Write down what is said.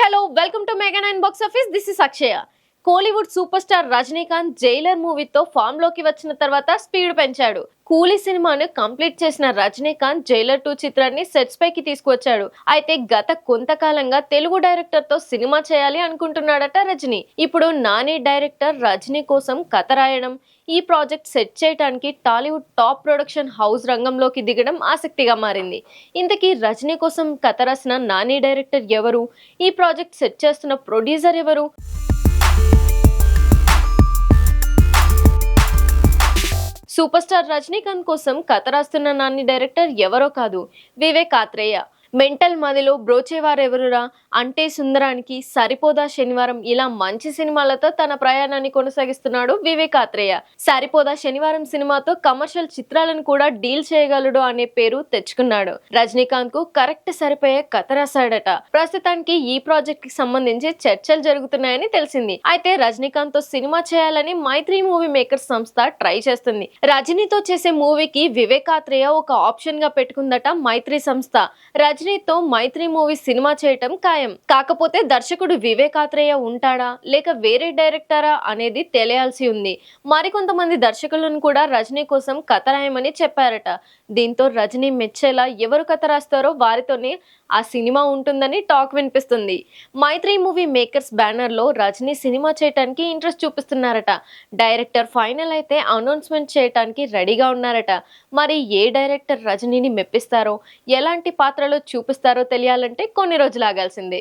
hello, welcome to Mega 9 Box Office. This is Akshaya. Kollywood super star Rajinikanth Jailer మూవీతో ఫామ్లోకి వచ్చిన తర్వాత speed పెంచాడు. కూలీ సినిమాను కంప్లీట్ చేసిన రజనీకాంత్ జైలర్ టూ చిత్రాన్ని సెట్స్ పైకి తీసుకువచ్చాడు. అయితే గత కొంతకాలంగా తెలుగు డైరెక్టర్తో సినిమా చేయాలి అనుకుంటున్నాడట రజనీ. ఇప్పుడు నాని డైరెక్టర్ రజనీ కోసం కథ రాయడం ఈ ప్రాజెక్ట్ సెట్ చేయడానికి టాలీవుడ్ టాప్ ప్రొడక్షన్ హౌస్ రంగంలోకి దిగడం ఆసక్తిగా మారింది. ఇంతకీ రజనీ కోసం కథ రాసిన నాని డైరెక్టర్ ఎవరు? ఈ ప్రాజెక్ట్ సెట్ చేస్తున్న ప్రొడ్యూసర్ ఎవరు? సూపర్ స్టార్ రజనీకాంత్ కోసం కథ రాస్తున్న నాని డైరెక్టర్ ఎవరో కాదు వివేక్ ఆత్రేయ. మెంటల్ మదిలో బ్రోచేవారెవరురా? అంటే సుందరానికి సరిపోదా శనివారం ఇలా మంచి సినిమాలతో తన ప్రయాణాన్ని కొనసాగిస్తున్నాడు వివేక్ ఆత్రేయ. సరిపోదా శనివారం సినిమాతో కమర్షియల్ చిత్రాలను కూడా డీల్ చేయగలడు అనే పేరు తెచ్చుకున్నాడు. రజనీకాంత్కు కరెక్ట్ సరిపోయే కథ రాశాడట. ప్రస్తుతానికి ఈ ప్రాజెక్ట్కి సంబంధించి చర్చలు జరుగుతున్నాయని తెలిసింది. అయితే రజనీకాంత్తో సినిమా చేయాలని మైత్రి మూవీ మేకర్స్ సంస్థ ట్రై చేస్తుంది. రజనీతో చేసే మూవీకి వివేక్ ఆత్రేయ ఒక ఆప్షన్గా పెట్టుకుందట మైత్రి సంస్థ. రజనీతో మైత్రి మూవీ సినిమా చేయటం ఖాయం. కాకపోతే దర్శకుడు వివేకాత్రేయ ఉంటాడా? లేక వేరే డైరెక్టరా అనేది తెలియాల్సి ఉంది. మరికొంతమంది దర్శకులను కూడా రజనీ కోసం కథ రాయమని చెప్పారట. దీంతో రజనీ మెచ్చేలా ఎవరు కథ రాస్తారో వారితోనే ఆ సినిమా ఉంటుందని టాక్ వినిపిస్తుంది. మైత్రి మూవీ మేకర్స్ బ్యానర్లో రజనీ సినిమా చేయటానికి ఇంట్రెస్ట్ చూపిస్తున్నారట. డైరెక్టర్ ఫైనల్ అయితే అనౌన్స్మెంట్ చేయటానికి రెడీగా ఉన్నారట. మరి ఏ డైరెక్టర్ రజనీని మెప్పిస్తారో? ఎలాంటి పాత్రలో చూపిస్తారో తెలియాలంటే కొన్ని రోజులు ఆగాల్సిందే.